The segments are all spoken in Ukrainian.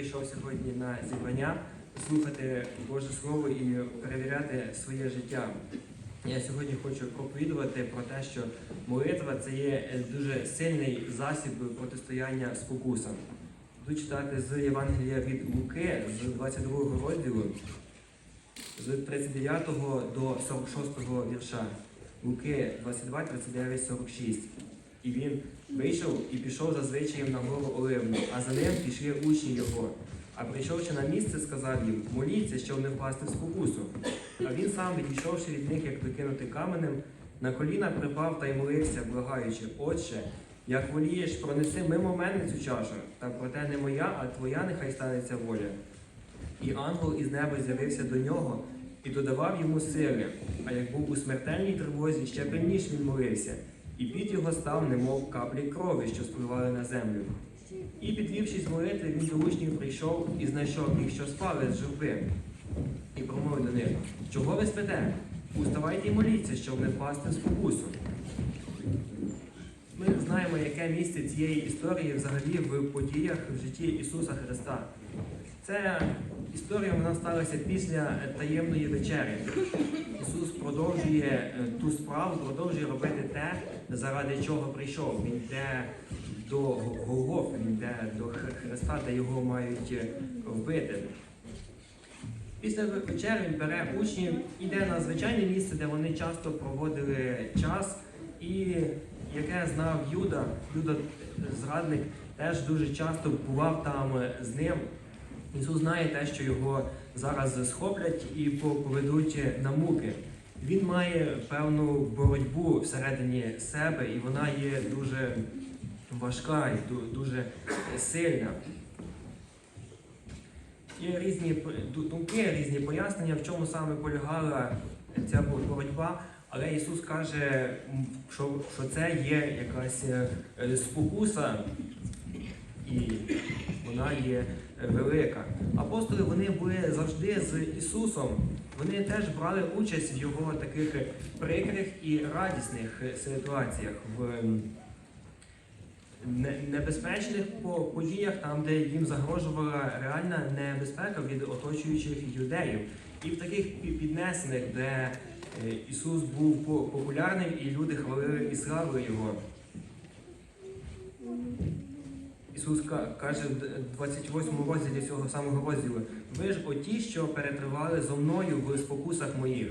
прийшов сьогодні на зібрання слухати Боже Слово і перевіряти своє життя. Я сьогодні хочу проповідувати про те, що молитва це є дуже сильний засіб протистояння спокусам. Буду читати з Євангелія від Луки з 22 розділу, з 39 до 46 вірша. Луки 22, 39, 46. І він вийшов і пішов за звичаєм на гору Оливну, а за ним пішли учні його. А прийшовши на місце, сказав їм, моліться, щоб не впасти в спокусу. А він сам, відійшовши від них, як докинути каменем, на коліна припав та й молився, благаючи, Отче, як волієш, пронеси мимо мене цю чашу, та проте не моя, а твоя нехай станеться воля. І ангел із неба з'явився до нього і додавав йому сили. А як був у смертельній тривозі, ще пильніш він молився, і під його став, немов каплі крові, що спливали на землю. І, підвівшись з молитви, він до учнів прийшов і знайшов їх, що спали з журби, і промовив до них, чого ви спите? Уставайте і моліться, щоб не впасти в спокусу. Ми знаємо, яке місце цієї історії взагалі в подіях в житті Ісуса Христа. Це історія вона сталася після таємної вечері. Ісус продовжує е, ту справу, продовжує робити те, заради чого прийшов. Він йде до Голгофи, він йде до Христа, де його мають е, вбити. Після вечері він бере учнів, іде на звичайне місце, де вони часто проводили час, і яке знав Юда, Юда е, зрадник, теж дуже часто бував там е, з ним. Ісус знає те, що його зараз схоплять і поведуть на муки. Він має певну боротьбу всередині себе, і вона є дуже важка і дуже сильна. Є різні думки, різні пояснення, в чому саме полягала ця боротьба. Але Ісус каже, що, це є якась е, спокуса, і вона є е, велика. Апостоли вони були завжди з Ісусом. Вони теж брали участь в його таких прикрих і радісних е, ситуаціях, в небезпечних подіях, там, де їм загрожувала реальна небезпека від оточуючих юдеїв. І в таких піднесених, де е, Ісус був популярним і люди хвалили і славили Його. Ісус каже в д- 28 розділі цього самого розділу: ви ж оті, що перетривали зо мною в спокусах моїх.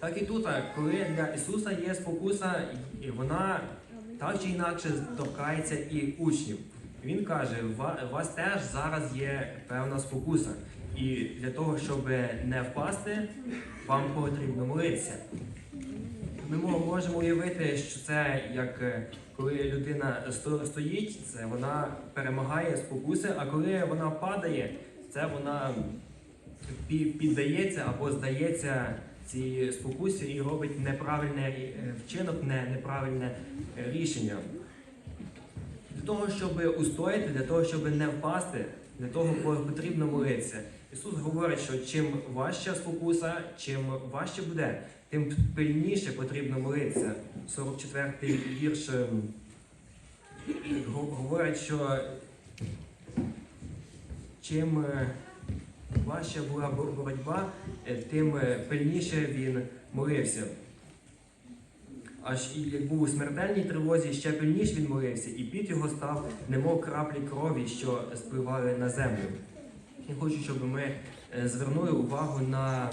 Так і тут, коли для Ісуса є спокуса, вона так чи інакше торкається і учнів. Він каже, у вас теж зараз є певна спокуса. І для того, щоб не впасти, вам потрібно молитися. Ми можемо уявити, що це як е, коли людина стоїть, це вона перемагає спокуси, а коли вона падає, це вона піддається або здається цій спокусі і робить неправильний е, вчинок, неправильне рішення. Для того, щоб устояти, для того, щоб не впасти, для того потрібно молитися. Ісус говорить, що чим важча спокуса, чим важче буде, тим пильніше потрібно молитися. 44-й вірш ем, говорить, що чим е, важча була боротьба, е, тим е, пильніше він молився. Аж як був у смертельній тривозі, ще пильніше він молився, і під його став, немов краплі крові, що спливали на землю. Я хочу, щоб ми звернули увагу на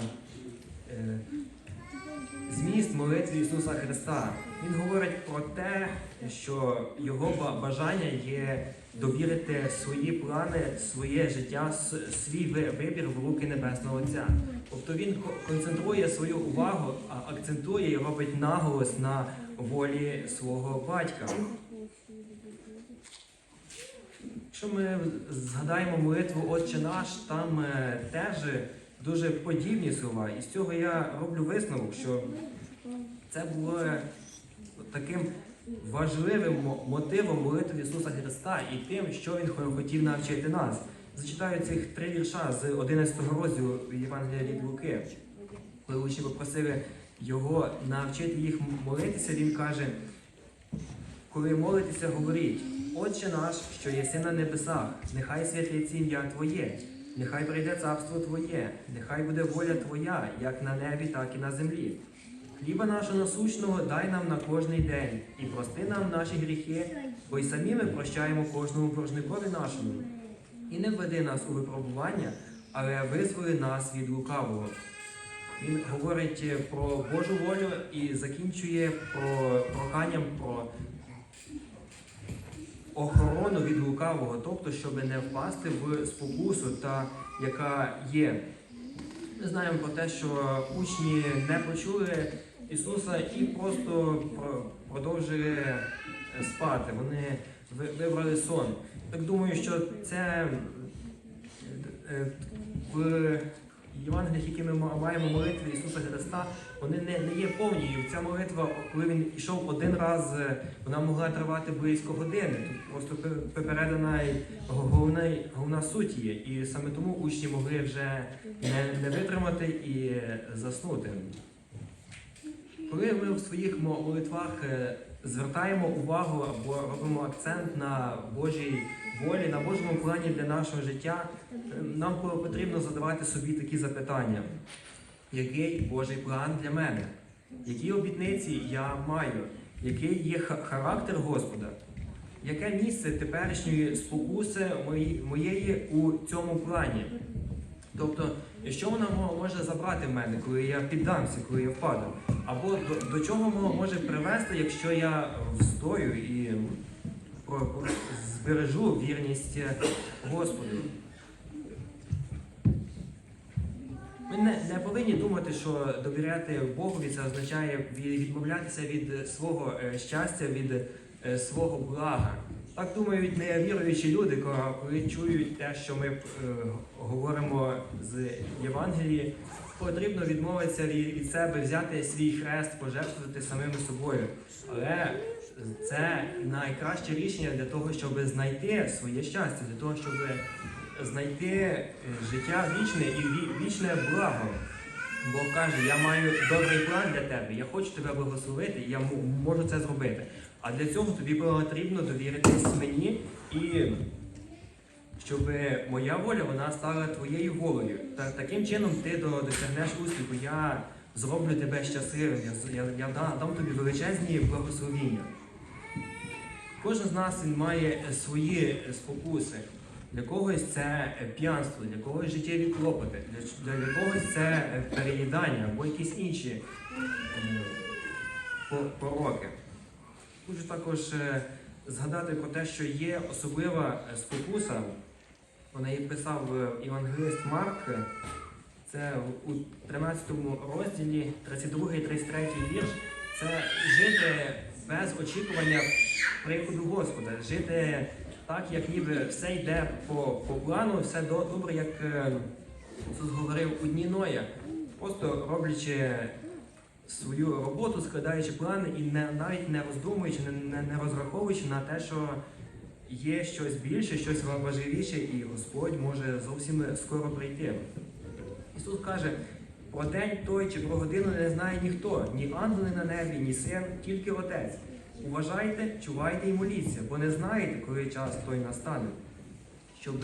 зміст молитви Ісуса Христа. Він говорить про те, що його бажання є довірити свої плани, своє життя, свій вибір в руки Небесного Отця. Тобто він концентрує свою увагу, акцентує і робить наголос на волі свого батька. Якщо ми згадаємо молитву Отче наш, там е, теж дуже подібні слова. І з цього я роблю висновок, що це було таким важливим мотивом молитви Ісуса Христа і тим, що Він хотів навчити нас. Зачитаю цих три вірша з 11 розділу Євангелія від Луки. Коли учні попросили його навчити їх молитися, він каже: коли молитеся, говоріть, Отче наш, що єси на небесах, нехай святиться ім'я Твоє, нехай прийде царство Твоє, нехай буде воля Твоя, як на небі, так і на землі. Хліба нашого насущного дай нам на кожний день, і прости нам наші гріхи, бо й самі ми прощаємо кожному боржникові нашому. І не введи нас у випробування, але визволи нас від лукавого. Він говорить про Божу волю і закінчує про проханням про охорону від лукавого, тобто, щоб не впасти в спокусу, та яка є. Ми знаємо про те, що учні не почули Ісуса і просто про- продовжили е, спати. Вони вибрали сон. Так думаю, що це е, в Євангеліях, які ми маємо молитви Ісуса Христа, вони не, не є повні. І ця молитва, коли він йшов один раз, е, вона могла тривати близько години. Тут просто пе- головна, головна суть є. І саме тому учні могли вже не, не витримати і е, заснути. Коли ми в своїх молитвах е, звертаємо увагу або робимо акцент на Божій волі, на Божому плані для нашого життя, нам потрібно задавати собі такі запитання: який Божий план для мене? Які обітниці я маю? Який є характер Господа? Яке місце теперішньої спокуси моєї у цьому плані? Тобто, що вона може забрати в мене, коли я піддамся, коли я впаду? Або до, до чого мо- може привести, якщо я встою і збережу вірність Господу? Ми не, не повинні думати, що довіряти Богові це означає відмовлятися від свого е, щастя, від е, свого блага. Так думають невіруючі люди, коли чують те, що ми е, говоримо з Євангелії, потрібно відмовитися від від себе, взяти свій хрест, пожертвувати самими собою. Але це найкраще рішення для того, щоб знайти своє щастя, для того, щоб знайти е, життя вічне і вічне благо. Бог каже, я маю добрий план для тебе, я хочу тебе благословити, я можу це зробити. А для цього тобі потрібно довіритись мені і щоб моя воля вона стала твоєю волею. Та таким чином ти до- досягнеш успіху. Я зроблю тебе щасливим, я, я, я дам тобі величезні благословіння. Кожен з нас він має е, свої е, спокуси. Для когось це е, п'янство, для когось життєві клопоти, для, для, когось це переїдання або якісь інші пороки. Хочу також згадати про те, що є особлива спокуса. Вона її писав євангелист Марк. Це у 13 розділі, 32 і 33 вірш. Це жити без очікування приходу Господа, жити так, як ніби все йде по, по плану, все добре, як е, Ісус говорив у дні Ноя, просто роблячи свою роботу, складаючи плани і не, навіть не роздумуючи, не, не, не розраховуючи на те, що є щось більше, щось важливіше, і Господь може зовсім скоро прийти. Ісус каже, про день той чи про годину не знає ніхто, ні ангели на небі, ні син, тільки Отець. Уважайте, чувайте і моліться, бо не знаєте, коли час той настане. Щоб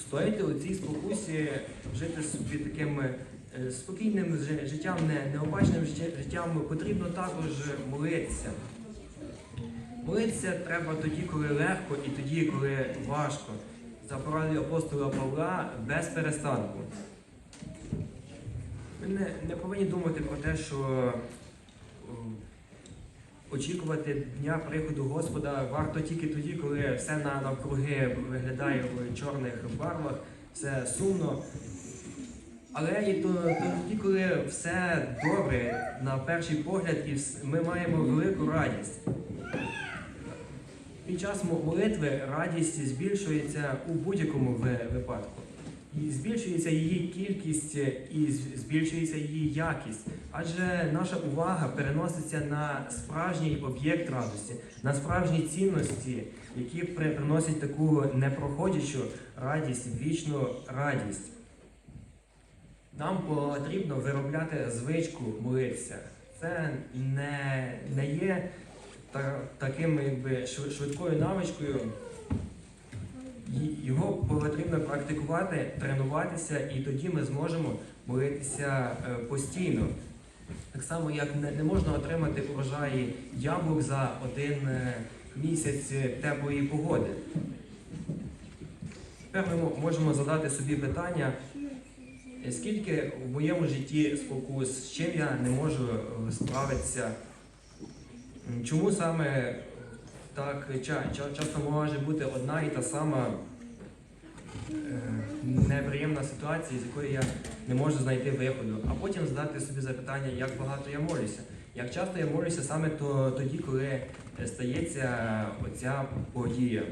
стояти у цій спокусі, жити собі таким е, спокійним життям, не, необачним життям, потрібно також молитися. Молитися треба тоді, коли легко, і тоді, коли важко. За порадою апостола Павла без перестанку. Ми не, не повинні думати про те, що очікувати дня приходу Господа варто тільки тоді, коли все навкруги виглядає в чорних барвах, все сумно. Але і то, то тоді, коли все добре на перший погляд, і ми маємо велику радість. Під час молитви радість збільшується у будь-якому випадку. І збільшується її кількість е, і збільшується її якість, адже наша увага переноситься на справжній об'єкт радості, на справжні цінності, які приносять таку непроходячу радість, вічну радість. Нам потрібно виробляти звичку молитися. Це не, не є та, таким якби шв- швидкою навичкою. Його потрібно практикувати, тренуватися, і тоді ми зможемо молитися е, постійно. Так само, як не, можна отримати урожаї яблук за один е, місяць е, теплої погоди. Тепер ми можемо задати собі питання, скільки в моєму житті спокус, з чим я не можу справитися, чому саме так ча- ча- часто може бути одна і та сама е, неприємна ситуація, з якої я не можу знайти виходу, а потім задати собі запитання, як багато я молюся. Як часто я молюся саме то, тоді, коли е, стається оця подія.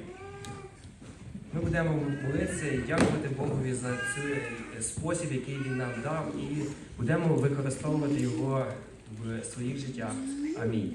Ми будемо молитися і дякувати Богові за цей е, спосіб, який він нам дав, і будемо використовувати його в своїх життях. Амінь.